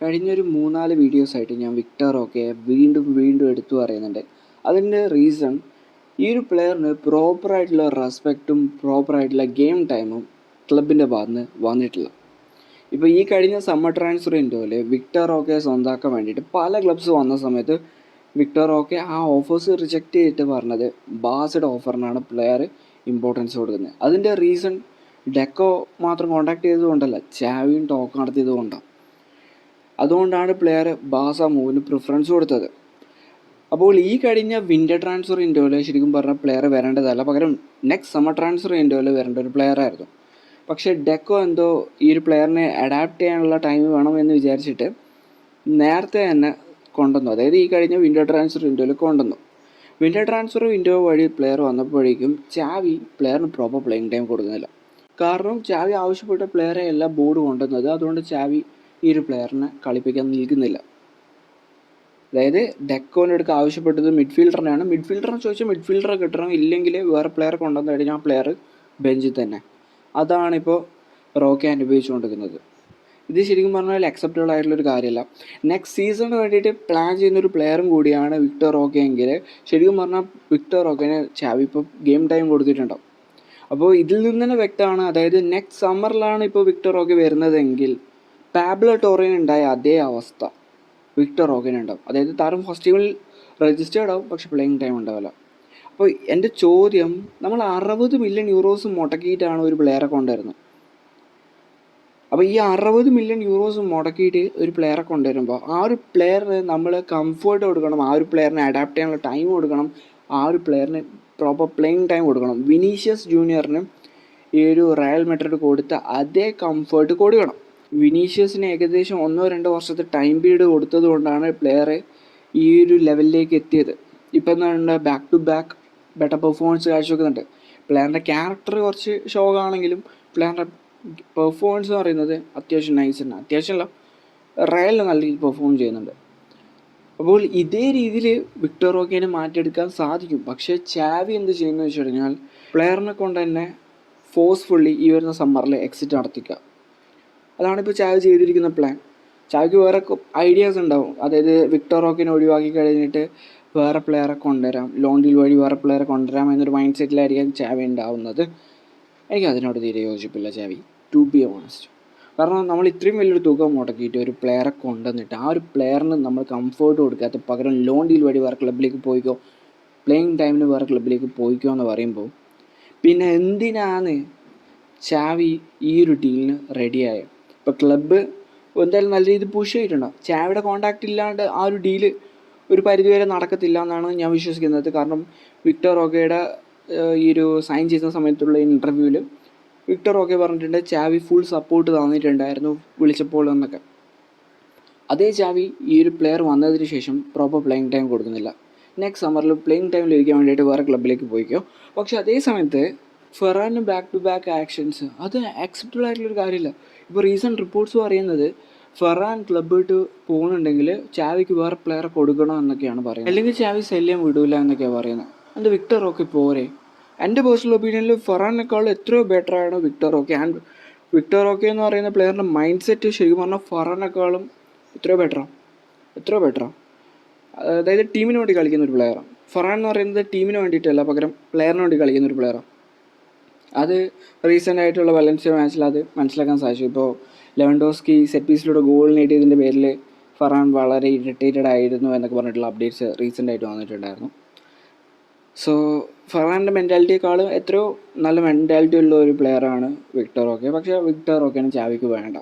കഴിഞ്ഞൊരു മൂന്നാൽ വീഡിയോസായിട്ട് ഞാൻ വിക്ടറൊക്കെ വീണ്ടും വീണ്ടും എടുത്തു പറയുന്നുണ്ട്. അതിന്റെ റീസൺ ഈ ഒരു പ്ലെയറിന് പ്രോപ്പറായിട്ടുള്ള റെസ്പെക്റ്റും പ്രോപ്പറായിട്ടുള്ള ഗെയിം ടൈമും ക്ലബിന്റെ ഭാഗത്ത് വന്നിട്ടില്ല. ഇപ്പോൾ ഈ കഴിഞ്ഞ സമ്മർ ട്രാൻസ്ഫർ ഇൻഡോയിൽ വിക്ടർ ഒക്കെ സ്വന്തമാക്കാൻ വേണ്ടിയിട്ട് പല ക്ലബ്സ് വന്ന സമയത്ത് വിക്ടറൊക്കെ ആ ഓഫേഴ്സ് റിജക്റ്റ് ചെയ്തിട്ട് പറഞ്ഞത് ബാസ്ഡ് ഓഫറിനാണ് പ്ലെയർ ഇമ്പോർട്ടൻസ് കൊടുക്കുന്നത്. അതിന്റെ റീസൺ ഡെക്കോ മാത്രം കോൺടാക്ട് ചെയ്തതുകൊണ്ടല്ല ചാവിയും ടോക്ക് നടത്തിയത് കൊണ്ടാണ് അതുകൊണ്ടാണ് പ്ലെയർ ബാസ മൂവിന് പ്രിഫറൻസ് കൊടുത്തത്. അപ്പോൾ ഈ കഴിഞ്ഞ വിന്റർ ട്രാൻസ്ഫർ ഇൻഡോയിൽ ശരിക്കും പറഞ്ഞാൽ പ്ലെയർ വരേണ്ടതല്ല. പകരം നെക്സ്റ്റ് സമ്മർ ട്രാൻസ്ഫർ ഇൻഡോയിൽ വരേണ്ട ഒരു പ്ലെയർ ആയിരുന്നു. പക്ഷേ ഡെക്കോ എന്തോ ഈ ഒരു പ്ലെയറിനെ അഡാപ്റ്റ് ചെയ്യാനുള്ള ടൈം വേണം എന്ന് വിചാരിച്ചിട്ട് നേരത്തെ തന്നെ കൊണ്ടുവന്നു. അതായത് ഈ കഴിഞ്ഞ വിൻഡോ ട്രാൻസ്ഫർ വിൻഡോയിൽ കൊണ്ടുവന്നു. വിൻഡോ ട്രാൻസ്ഫർ വിൻഡോ വഴി പ്ലെയർ വന്നപ്പോഴേക്കും ചാവി പ്ലെയറിന് പ്രോപ്പർ പ്ലേയിങ് ടൈം കൊടുക്കുന്നില്ല. കാരണം ചാവി ആവശ്യപ്പെട്ട പ്ലെയറെ അല്ല ബോർഡ് കൊണ്ടുവന്നത്. അതുകൊണ്ട് ചാവി ഈ ഒരു പ്ലെയറിനെ കളിപ്പിക്കാൻ നിൽക്കുന്നില്ല. അതായത് ഡെക്കോന്റെ അടുക്ക് ആവശ്യപ്പെട്ടത് മിഡ്ഫീൽഡറിനെയാണ് മിഡ്ഫീൽഡറിനെ ചോദിച്ചാൽ മിഡ്ഫീൽഡറെ കിട്ടണം. ഇല്ലെങ്കിൽ വേറെ പ്ലെയർ കൊണ്ടുവന്നു കഴിഞ്ഞാൽ ആ പ്ലെയർ ബെഞ്ചിൽ തന്നെ. അതാണിപ്പോൾ റോക്കെ അനുഭവിച്ചുകൊണ്ടിരിക്കുന്നത്. ഇത് ശരിക്കും പറഞ്ഞാൽ അക്സെപ്റ്റബിൾ ആയിട്ടുള്ളൊരു കാര്യമല്ല. നെക്സ്റ്റ് സീസണിന് വേണ്ടിയിട്ട് പ്ലാൻ ചെയ്യുന്ന ഒരു പ്ലെയറും കൂടിയാണ് വിക്ടർ റോക്കെ എങ്കിൽ ശരിക്കും പറഞ്ഞാൽ വിക്ടർ റോക്കേനെ ചാവി ഇപ്പോൾ ഗെയിം ടൈം കൊടുത്തിട്ടുണ്ടാവും. അപ്പോൾ ഇതിൽ നിന്ന് തന്നെ വ്യക്തമാണ്. അതായത് നെക്സ്റ്റ് സമ്മറിലാണ് ഇപ്പോൾ വിക്ടർ റോക്കെ വരുന്നതെങ്കിൽ പാബ്ലോ ടോറിന് ഉണ്ടായ അതേ അവസ്ഥ വിക്ടർ ഉണ്ടാവും അതായത് താരം ഫസ്റ്റ് ടീമിൽ രജിസ്റ്റേർഡ് ആവും പക്ഷെ പ്ലേയിങ് ടൈം ഉണ്ടാവില്ല. അപ്പോൾ എന്റെ ചോദ്യം നമ്മൾ അറുപത് മില്യൺ യൂറോസ് മുടക്കിയിട്ടാണ് ഒരു പ്ലെയറെ കൊണ്ടുവരുന്നത്? അപ്പോൾ ഈ അറുപത് മില്യൺ യൂറോസ് മുടക്കിയിട്ട് ഒരു പ്ലെയറെ കൊണ്ടുവരുമ്പോൾ ആ ഒരു പ്ലെയറിന് നമ്മൾ കംഫേർട്ട് കൊടുക്കണം ആ ഒരു പ്ലെയറിനെ അഡാപ്റ്റ് ചെയ്യാനുള്ള ടൈം കൊടുക്കണം ആ ഒരു പ്ലെയറിന് പ്രോപ്പർ പ്ലേയിങ് ടൈം കൊടുക്കണം. വിനീഷ്യസ് ജൂനിയറിന് ഈ ഒരു റയൽ മെഡ്രിഡ് കൊടുത്ത അതേ കംഫേർട്ട് കൊടുക്കണം. വിനീഷ്യസിന് ഏകദേശം ഒന്നോ രണ്ടോ വർഷത്തെ ടൈം പീരീഡ് കൊടുത്തത് കൊണ്ടാണ് പ്ലെയറെ ഈ ഒരു ലെവലിലേക്ക് എത്തിയത്. ഇപ്പം എന്താണ് back to back better performance കാഴ്ചവെക്കുന്നുണ്ട്. പ്ലെയറിന്റെ ക്യാരക്ടർ കുറച്ച് ഷോ ആണെങ്കിലും പ്ലെയറിന്റെ പെർഫോമൻസ് എന്ന് പറയുന്നത് അത്യാവശ്യം നൈസ് തന്നെ. അത്യാവശ്യമല്ല റയലിൽ നല്ല രീതിയിൽ പെർഫോം ചെയ്യുന്നുണ്ട്. അപ്പോൾ ഇതേ രീതിയിൽ വിക്ടർ റോക്കേനെ മാറ്റിയെടുക്കാൻ സാധിക്കും. പക്ഷേ ചാവി എന്ത് ചെയ്യുന്നു വെച്ച് കഴിഞ്ഞാൽ പ്ലെയറിനെ കൊണ്ട് തന്നെ ഫോഴ്സ്ഫുള്ളി ഈ വരുന്ന സമ്മറിൽ എക്സിറ്റ് നടത്തിക്കുക. അതാണ് ഇപ്പോൾ ചാവി ചെയ്തിരിക്കുന്ന പ്ലാൻ ചാവിക്ക് വേറെ ഐഡിയാസ് ഉണ്ടാവും. അതായത് വിക്ടർ റോക്കിനെ ഒഴിവാക്കി കഴിഞ്ഞിട്ട് വേറെ പ്ലെയറെ കൊണ്ടുവരാം. ലോൺ ഡീൽ വഴി വേറെ പ്ലെയറെ കൊണ്ടുവരാം എന്നൊരു മൈൻഡ് സെറ്റിലായിരിക്കും ചാവി ഉണ്ടാവുന്നത്. എനിക്ക് അതിനോട് തീരെ യോജിപ്പില്ല ചാവി. ടു ബി ഓണസ്റ്റ് കാരണം നമ്മൾ ഇത്രയും വലിയൊരു തുക മുടക്കിയിട്ട് ഒരു പ്ലെയറെ കൊണ്ടുവന്നിട്ട് ആ ഒരു പ്ലെയറിന് നമ്മൾ കംഫേർട്ട് കൊടുക്കാത്ത പകരം ലോൺ ഡീൽ വഴി വേറെ ക്ലബിലേക്ക് പോയിക്കോ പ്ലേയിങ് ടൈമിന് വേറെ ക്ലബിലേക്ക് പോയിക്കോ എന്ന് പറയുമ്പോൾ പിന്നെ എന്തിനാണ് ചാവി ഈ ഒരു ഡീലിന് റെഡിയായത് ഇപ്പോൾ ക്ലബ്ബ് എന്തായാലും നല്ല രീതിയിൽ പുഷ് ചെയ്തിട്ടുണ്ടാവും ചാവയുടെ കോണ്ടാക്റ്റ് ഇല്ലാണ്ട് ആ ഒരു ഡീൽ ഒരു പരിധിവരെ നടക്കത്തില്ല എന്നാണ് ഞാൻ വിശ്വസിക്കുന്നത്. കാരണം വിക്ടർ ഓക്കയുടെ ഈ ഒരു സൈൻ ചെയ്യുന്ന സമയത്തുള്ള ഇന്റർവ്യൂവിൽ വിക്ടർ ഓക്കെ പറഞ്ഞിട്ടുണ്ട് ചാവി ഫുൾ സപ്പോർട്ട് തന്നിട്ടുണ്ടായിരുന്നു വിളിച്ചപ്പോൾ എന്നൊക്കെ. അതേ ചാവി ഈ ഒരു പ്ലെയർ വന്നതിന് ശേഷം പ്രോപ്പർ പ്ലേയിങ് ടൈം കൊടുക്കുന്നില്ല. നെക്സ്റ്റ് സമ്മറിൽ പ്ലേയിങ് ടൈം ലഭിക്കാൻ വേണ്ടിയിട്ട് വേറെ ക്ലബിലേക്ക് പോയിക്കോ. പക്ഷേ അതേ സമയത്ത് ഫെറാന് ബാക്ക് ടു ബാക്ക് ആക്ഷൻസ് അത് ആക്സെപ്റ്റബിൾ ആയിട്ടുള്ളൊരു കാര്യമില്ല. ഇപ്പോൾ റീസെന്റ് റിപ്പോർട്ട്സ് പറയുന്നത് ഫെറാൻ ക്ലബ് വിട്ട് പോകുന്നുണ്ടെങ്കിൽ ചാവിക്ക് വേറെ പ്ലെയറെ കൊടുക്കണം എന്നൊക്കെയാണ് പറയുന്നത്. അല്ലെങ്കിൽ ചാവി ശല്യം വിടൂല എന്നൊക്കെയാണ് പറയുന്നത്. എന്റെ വിക്ടർ ഓക്കെ പോരെ? എന്റെ പേഴ്സണൽ ഒപ്പീനിയനിൽ ഫെറാനേക്കാൾ എത്രയോ ബെറ്റർ ആണ് വിക്ടർ ഓക്കെ ആൻഡ് വിക്ടർ ഓക്കെ എന്ന് പറയുന്ന പ്ലെയറിന്റെ മൈൻഡ് സെറ്റ് ശരിക്കും പറഞ്ഞാൽ ഫെറാനേക്കാളും എത്രയോ ബെറ്ററാണ് എത്രയോ ബെറ്ററാണ് അതായത് ടീമിന് വേണ്ടി കളിക്കുന്ന ഒരു പ്ലെയറാണ് ഫറാൻ എന്ന് പറയുന്നത് ടീമിന് വേണ്ടിയിട്ടല്ല പകരം പ്ലെയറിന് വേണ്ടി കളിക്കുന്ന ഒരു പ്ലെയറാണ് അത് റീസെന്റ് ആയിട്ടുള്ള വലൻസിയ മാച്ചിൽ അത് മനസ്സിലാക്കാൻ സാധിച്ചു. ഇപ്പോൾ ലെവൻഡോസ്കി സെറ്റ് പീസിലൂടെ ഗോൾ നേടിയതിന്റെ പേരിൽ ഫറാൻ വളരെ ഇറിറ്റേറ്റഡ് ആയിരുന്നു എന്നൊക്കെ പറഞ്ഞിട്ടുള്ള അപ്ഡേറ്റ്സ് റീസെന്റ് ആയിട്ട് വന്നിട്ടുണ്ടായിരുന്നു. സോ ഫറാന്റെ മെന്റാലിറ്റിയെക്കാളും എത്രയോ നല്ല മെന്റാലിറ്റി ഉള്ള ഒരു പ്ലെയറാണ് വിക്ടർ ഓക്കെ പക്ഷേ വിക്ടർ ഓക്കെയാണ് ചാവിക്ക് വേണ്ട.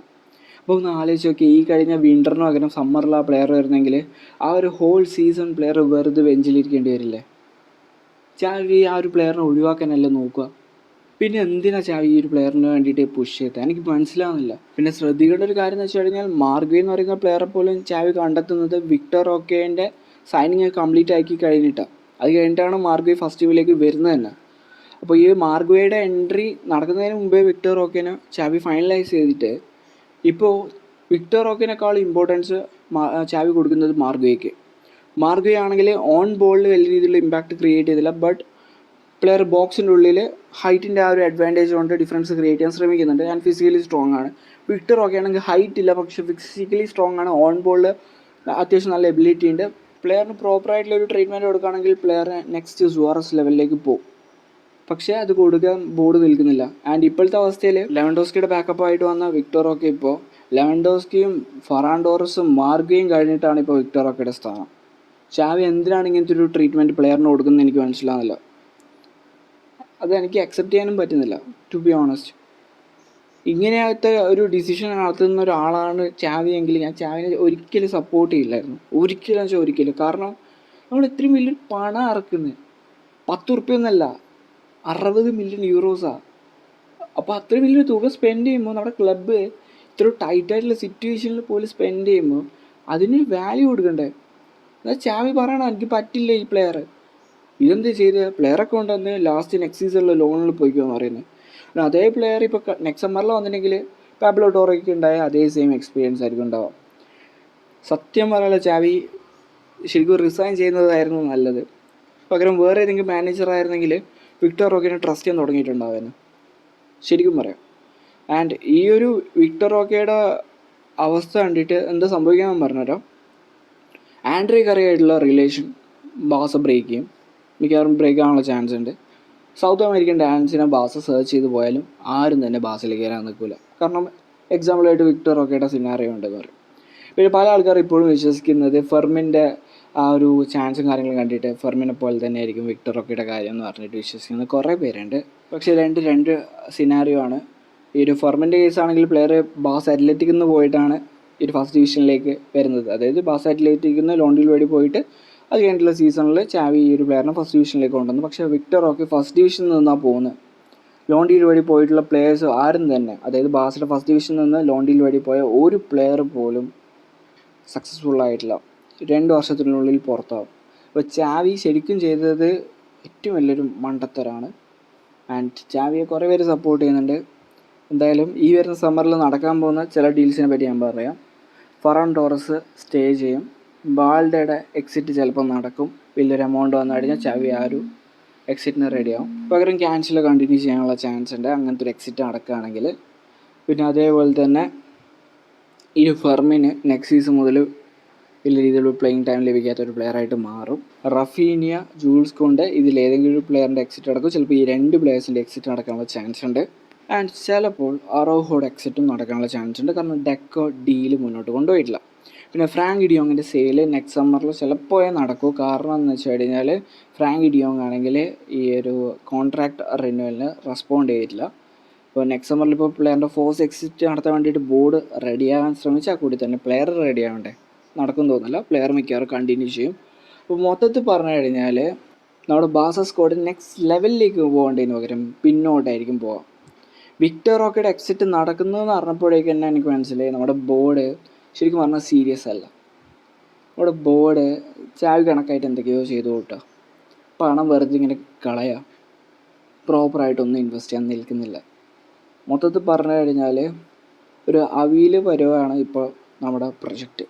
അപ്പോൾ ഒന്ന് ആലോചിച്ച് നോക്കി ഈ കഴിഞ്ഞ വിന്ററിന് പകരം സമ്മറിൽ ആ പ്ലെയർ വരുന്നെങ്കിൽ ആ ഒരു ഹോൾ സീസൺ പ്ലെയർ വെറുതെ ബെഞ്ചിലിരിക്കേണ്ടി വരില്ലേ? ചാവി ആ ഒരു പ്ലെയറിനെ ഒഴിവാക്കാനല്ലേ നോക്കുക? പിന്നെ എന്തിനാ ചാവി ഈ ഒരു പ്ലെയറിന് വേണ്ടിയിട്ട് പുഷ് ചെയ്തത് എനിക്ക് മനസ്സിലാവുന്നില്ല. പിന്നെ ശ്രദ്ധിക്കേണ്ട ഒരു കാര്യം എന്ന് വെച്ച് കഴിഞ്ഞാൽ മാർഗ്വേ എന്ന് പറയുന്ന പ്ലെയറെ പോലും ചാവി കണ്ടെത്തുന്നത് വിക്ടർ ഓക്കേന്റെ സൈനിങ് കംപ്ലീറ്റ് ആക്കി കഴിഞ്ഞിട്ടാണ് അത് കഴിഞ്ഞിട്ടാണ് മാർഗവി ഫസ്റ്റ് ടീമിലേക്ക് വരുന്നത് തന്നെ. അപ്പോൾ ഈ മാർഗ്വേയുടെ എൻട്രി നടക്കുന്നതിന് മുമ്പേ വിക്ടർ ഓക്കേനെ ചാവി ഫൈനലൈസ് ചെയ്തിട്ട് ഇപ്പോൾ വിക്ടർ ഓക്കേനേക്കാൾ ഇമ്പോർട്ടൻസ് ചാവി കൊടുക്കുന്നത് മാർഗ്വേക്ക് മാർഗ്വേ ആണെങ്കിൽ ഓൺ ബോളിൽ വലിയ രീതിയിലുള്ള ഇമ്പാക്റ്റ് ക്രിയേറ്റ് ചെയ്തില്ല. ബട്ട് പ്ലെയർ ബോക്സിന്റെ ഉള്ളിൽ ഹൈറ്റിന്റെ ആ ഒരു അഡ്വാന്റേജ് കൊണ്ട് ഡിഫറൻസ് ക്രിയേറ്റ് ചെയ്യാൻ ശ്രമിക്കുന്നുണ്ട്. ആൻഡ് ഫിസിക്കലി സ്ട്രോങ് ആണ്. വിക്ടർ ഒക്കെ ആണെങ്കിൽ ഹൈറ്റ് ഇല്ല പക്ഷെ ഫിസിക്കലി സ്ട്രോങ് ആണ്. ഓൺ ബോളിൽ അത്യാവശ്യം നല്ല എബിലിറ്റി ഉണ്ട്. പ്ലെയറിന് പ്രോപ്പറായിട്ടുള്ള ഒരു ട്രീറ്റ്മെന്റ് കൊടുക്കുകയാണെങ്കിൽ പ്ലെയർ നെക്സ്റ്റ് സുവാറസ് ലെവലിലേക്ക് പോകും. പക്ഷേ അത് കൊടുക്കാൻ ബോർഡ് നിൽക്കുന്നില്ല. ആൻഡ് ഇപ്പോഴത്തെ അവസ്ഥയിൽ ലെവൻഡോസ്കിയുടെ ബാക്കപ്പ് ആയിട്ട് വന്ന വിക്ടറൊക്കെ ഇപ്പോൾ ലെവൻഡോസ്കിയും ഫറാൻഡോറസും മാർഗയും കഴിഞ്ഞിട്ടാണ് ഇപ്പോൾ വിക്ടറൊക്കെയുടെ സ്ഥാനം. ചാവി എന്തിനാണ് ഇങ്ങനത്തെ ഒരു ട്രീറ്റ്മെന്റ് പ്ലെയറിന് കൊടുക്കുന്നത് എനിക്ക് മനസ്സിലാകുന്നില്ല അത് എനിക്ക് അക്സെപ്റ്റ് ചെയ്യാനും പറ്റുന്നില്ല ടു ബി ഓണസ്റ്റ് ഇങ്ങനത്തെ ഒരു ഡിസിഷൻ നടത്തുന്ന ഒരാളാണ് ചാവി എങ്കിൽ ഞാൻ ചാവിനെ ഒരിക്കലും സപ്പോർട്ട് ചെയ്യില്ലായിരുന്നു. ഒരിക്കലും വെച്ചാൽ ഒരിക്കലും കാരണം നമ്മൾ ഇത്രയും വലിയൊരു പണം ഇറക്കുന്നത് പത്ത് ഉറുപ്പ്യൊന്നല്ല അറുപത് മില്യൺ യൂറോസാണ് അപ്പോൾ അത്രയും വലിയൊരു തുക സ്പെൻഡ് ചെയ്യുമ്പോൾ നമ്മുടെ ക്ലബ്ബ് ഇത്ര ടൈറ്റായിട്ടുള്ള സിറ്റുവേഷനിൽ പോലും സ്പെൻഡ് ചെയ്യുമ്പോൾ അതിന് വാല്യൂ കൊടുക്കണ്ടേ? എന്നാൽ ചാവി പറയണം എനിക്ക് പറ്റില്ല ഈ പ്ലെയർ ഇതെന്ത് ചെയ്ത്? പ്ലെയറൊക്കെ കൊണ്ടുവന്ന് ലാസ്റ്റ് നെക്സ്റ്റ് സീസണിൽ ലോണിൽ പോയിക്കോന്ന് പറയുന്നത് പിന്നെ അതേ പ്ലെയർ ഇപ്പോൾ നെക്സ്റ്റ് സമ്മറിൽ വന്നിട്ടുണ്ടെങ്കിൽ പാബ്ലോ ടോറയ്ക്ക് ഉണ്ടായ അതേ സെയിം എക്സ്പീരിയൻസ് ആയിരിക്കും ഉണ്ടാവുക. സത്യം പറയാനുള്ള ചാവി ശരിക്കും റിസൈൻ ചെയ്യുന്നതായിരുന്നു നല്ലത്. പകരം വേറെ ഏതെങ്കിലും മാനേജർ ആയിരുന്നെങ്കിൽ വിക്ടർ റോക്കിനെ ട്രസ്റ്റ് ചെയ്യാൻ തുടങ്ങിയിട്ടുണ്ടാവുമായിരുന്നു ശരിക്കും പറയാം. ആൻഡ് ഈ ഒരു വിക്ടർ റോക്കയുടെ അവസ്ഥ കണ്ടിട്ട് എന്താ സംഭവിക്കാമെന്ന് പറഞ്ഞുതരാം. ആൻഡ്രി കറിയായിട്ടുള്ള റിലേഷൻ ബാസ ബ്രേക്ക് ചെയ്യും. മിക്കവാറും ബ്രേക്ക് ആവാനുള്ള ചാൻസ് ഉണ്ട്. സൗത്ത് അമേരിക്കൻ ഡാൻസിനെ ബാസ സെർച്ച് ചെയ്ത് പോയാലും ആരും തന്നെ ബാസിലേക്ക് കയറാൻ നിൽക്കില്ല കാരണം എക്സാമ്പിളായിട്ട് വിക്ടർ റോക്കയുടെ സിനാറിയോ ഉണ്ടെന്ന് പറയും. പിന്നെ പല ആൾക്കാർ ഇപ്പോഴും വിശ്വസിക്കുന്നത് ഫെർമിന്റെ ആ ഒരു ചാൻസും കാര്യങ്ങളും കണ്ടിട്ട് ഫെർമിനെ പോലെ തന്നെ ആയിരിക്കും വിക്ടർ റോക്കയുടെ കാര്യം എന്ന് പറഞ്ഞിട്ട് വിശ്വസിക്കുന്ന കുറേ പേരുണ്ട്. പക്ഷേ രണ്ട് രണ്ട് സിനാറിയോ ആണ്. ഈ ഒരു ഫെർമിന്റെ കേസാണെങ്കിൽ പ്ലെയർ ബാസ് അത്ലറ്റിക്കിൽ പോയിട്ടാണ് ഈ ഒരു ഫസ്റ്റ് ഡിവിഷനിലേക്ക് വരുന്നത്. അതായത് ബാസ് അത്ലറ്റിക്കിൽ ലോണ്ടിൽ വഴി പോയിട്ട് അത് കഴിഞ്ഞിട്ടുള്ള സീസണിൽ ചാവി ഈ ഒരു പ്ലെയറിനെ ഫസ്റ്റ് ഡിവിഷനിലേക്ക് കൊണ്ടുവന്നു. പക്ഷേ വിക്ടർ ഓക്കെ ഫസ്റ്റ് ഡിവിഷനിൽ നിന്നാണ് പോകുന്നത് ലോണ്ടിയിൽ വഴി പോയിട്ടുള്ള പ്ലെയേഴ്സ് ആരും തന്നെ അതായത് ബാസിലെ ഫസ്റ്റ് ഡിവിഷനിൽ നിന്ന് ലോണ്ടിയിൽ വഴി പോയ ഒരു പ്ലെയർ പോലും സക്സസ്ഫുൾ ആയിട്ടില്ല. രണ്ട് വർഷത്തിനുള്ളിൽ പുറത്താവും. അപ്പോൾ ചാവി ശരിക്കും ചെയ്തത് ഏറ്റവും വലിയൊരു മണ്ടത്തരാണ്. ആൻഡ് ചാവിയെ കുറേ പേര് സപ്പോർട്ട് ചെയ്യുന്നുണ്ട്. എന്തായാലും ഈ വരുന്ന സമ്മറിൽ നടക്കാൻ പോകുന്ന ചില ഡീൽസിനെ പറ്റി ഞാൻ പറയാം. ഫറാൻ ടോറസ് സ്റ്റേ ചെയ്യും. ബാൾഡയുടെ എക്സിറ്റ് ചിലപ്പോൾ നടക്കും. വലിയൊരു എമൗണ്ട് വന്നു കഴിഞ്ഞാൽ ചവി ആ ഒരു എക്സിറ്റിന് റെഡിയാവും പകരം ക്യാൻസൽ കണ്ടിന്യൂ ചെയ്യാനുള്ള ചാൻസ് ഉണ്ട്. അങ്ങനത്തെ ഒരു എക്സിറ്റ് നടക്കുകയാണെങ്കിൽ. പിന്നെ അതേപോലെ തന്നെ ഈ ഫെർമിന് നെക്സ്റ്റ് സീസൺ മുതൽ വലിയ രീതിയിലുള്ള പ്ലേയിങ് ടൈം ലഭിക്കാത്ത ഒരു പ്ലെയറായിട്ട് മാറും. റഫീനിയ ജൂൾസ് കൊണ്ട് ഇതിൽ ഏതെങ്കിലും ഒരു പ്ലെയറിന്റെ എക്സിറ്റ് നടക്കും. ചിലപ്പോൾ ഈ രണ്ട് പ്ലെയേഴ്സിന്റെ എക്സിറ്റ് നടക്കാനുള്ള ചാൻസ് ഉണ്ട്. ആൻഡ് ചിലപ്പോൾ അറോഹോഡ് എക്സിറ്റും നടക്കാനുള്ള ചാൻസ് ഉണ്ട്. കാരണം ഡെക്കോ ഡീൽ മുന്നോട്ട് കൊണ്ടുപോയിട്ടില്ല. പിന്നെ ഫ്രാങ്ക് ഇഡിയോങ്ങിന്റെ സെയിൽ നെക്സ്റ്റ് സമ്മറിൽ ചിലപ്പോൾ നടക്കൂ. കാരണം എന്ന് വെച്ച് കഴിഞ്ഞാൽ ഫ്രാങ്ക് ഇഡിയോങ് ആണെങ്കിൽ ഈ ഒരു കോൺട്രാക്ട് റിന്യൂവലിന് റെസ്പോണ്ട് ചെയ്തിട്ടില്ല. ഇപ്പോൾ നെക്സ്റ്റ് സമ്മറിൽ ഇപ്പോൾ പ്ലെയറിന്റെ ഫോഴ്സ് എക്സിറ്റ് നടത്താൻ വേണ്ടിയിട്ട് ബോർഡ് റെഡിയാകാൻ ശ്രമിച്ചാൽ കൂടി തന്നെ പ്ലെയർ റെഡി ആവണ്ടേ? നടക്കും തോന്നുന്നില്ല. പ്ലെയർ മിക്കവാറും കണ്ടിന്യൂ ചെയ്യും. അപ്പോൾ മൊത്തത്തിൽ പറഞ്ഞു കഴിഞ്ഞാൽ നമ്മുടെ ബാസ സ്കോഡ് നെക്സ്റ്റ് ലെവലിലേക്ക് പോകേണ്ടതിന് പകരം പിന്നോട്ടായിരിക്കും പോവാം. വിക്ടർ റോക്കയുടെ എക്സിറ്റ് നടക്കുന്നതെന്ന് അറിഞ്ഞപ്പോഴേക്കും തന്നെ എനിക്ക് മനസ്സിലായി. നമ്മുടെ ബോർഡ് ശരിക്കും പറഞ്ഞാൽ സീരിയസ് അല്ല. അവിടെ ബോർഡ് ചാവി കണക്കായിട്ട് എന്തൊക്കെയോ ചെയ്തു കൂട്ടുക പണം വെറുതെ ഇങ്ങനെ കളയുക പ്രോപ്പറായിട്ടൊന്നും ഇൻവെസ്റ്റ് ചെയ്യാൻ നിൽക്കുന്നില്ല. മൊത്തത്തിൽ പറഞ്ഞു കഴിഞ്ഞാൽ ഒരു അവിയിൽ പരുവാണ് ഇപ്പോൾ നമ്മുടെ പ്രൊജക്റ്റ്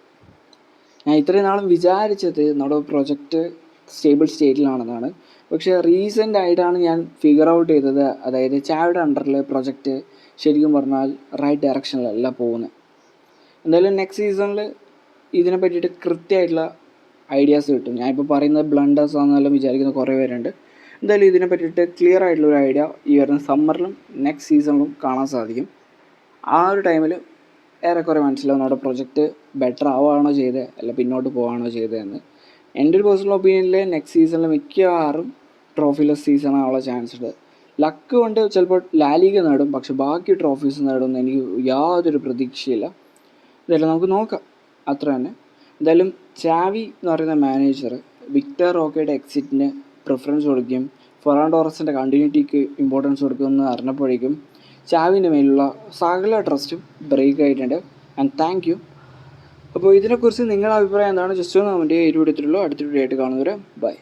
ഞാൻ ഇത്രയും നാളും വിചാരിച്ചത് നമ്മുടെ പ്രൊജക്റ്റ് സ്റ്റേബിൾ സ്റ്റേറ്റിലാണെന്നാണ് പക്ഷേ റീസെന്റ് ആയിട്ടാണ് ഞാൻ ഫിഗർ ഔട്ട് ചെയ്തത്. അതായത് ചാവയുടെ അണ്ടറിൽ പ്രൊജക്റ്റ് ശരിക്കും പറഞ്ഞാൽ റൈറ്റ് ഡയറക്ഷനിലല്ല പോകുന്നത് എന്തായാലും നെക്സ്റ്റ് സീസണിൽ ഇതിനെ പറ്റിയിട്ട് കൃത്യമായിട്ടുള്ള ഐഡിയാസ് കിട്ടും. ഞാനിപ്പോൾ പറയുന്നത് ബ്ലണ്ടേഴ്സ് ആണെന്നെല്ലാം വിചാരിക്കുന്ന കുറേ പേരുണ്ട്. എന്തായാലും ഇതിനെ പറ്റിയിട്ട് ക്ലിയർ ആയിട്ടുള്ള ഒരു ഐഡിയ ഈ വരുന്ന സമ്മറിലും നെക്സ്റ്റ് സീസണിലും കാണാൻ സാധിക്കും. ആ ഒരു ടൈമിൽ ഏറെക്കുറെ മനസ്സിലാവും നമ്മുടെ പ്രൊജക്റ്റ് ബെറ്റർ ആവുകയാണോ ചെയ്തത് അല്ല പിന്നോട്ട് പോവുകയാണോ ചെയ്തതെന്ന് എന്റെ ഒരു പേഴ്സണൽ ഒപ്പീനിയനിൽ നെക്സ്റ്റ് സീസണിൽ മിക്കവാറും ട്രോഫിലെസ് സീസൺ ആവാനുള്ള ചാൻസ് ഉണ്ട്. ലക്ക് കൊണ്ട് ചിലപ്പോൾ ലാലിക നേടും പക്ഷെ ബാക്കി ട്രോഫീസ് നേടുമെന്ന് എനിക്ക് യാതൊരു പ്രതീക്ഷയില്ല. ഇതെല്ലാം നമുക്ക് നോക്കാം. അത്ര തന്നെ. എന്തായാലും ചാവി എന്ന് പറയുന്ന മാനേജർ വിക്ടർ റോക്കയുടെ എക്സിറ്റിന് പ്രിഫറൻസ് കൊടുക്കുകയും ഫൊറാൻ കണ്ടിന്യൂറ്റിക്ക് ഇമ്പോർട്ടൻസ് കൊടുക്കുമെന്ന് അറിഞ്ഞപ്പോഴേക്കും ചാവിന്റെ മേലുള്ള സകല ട്രസ്റ്റും ബ്രേക്ക് ആയിട്ടുണ്ട്. ആൻഡ് താങ്ക് യു അപ്പോൾ ഇതിനെക്കുറിച്ച് നിങ്ങളുടെ അഭിപ്രായം എന്താണ്? ജസ്റ്റ് ഒന്ന് കമന്റ് ചെയ്യുക ഈ വീഡിയോത്തിലുള്ളൂ അടുത്ത ആയിട്ട് കാണുന്നവരെ ബൈ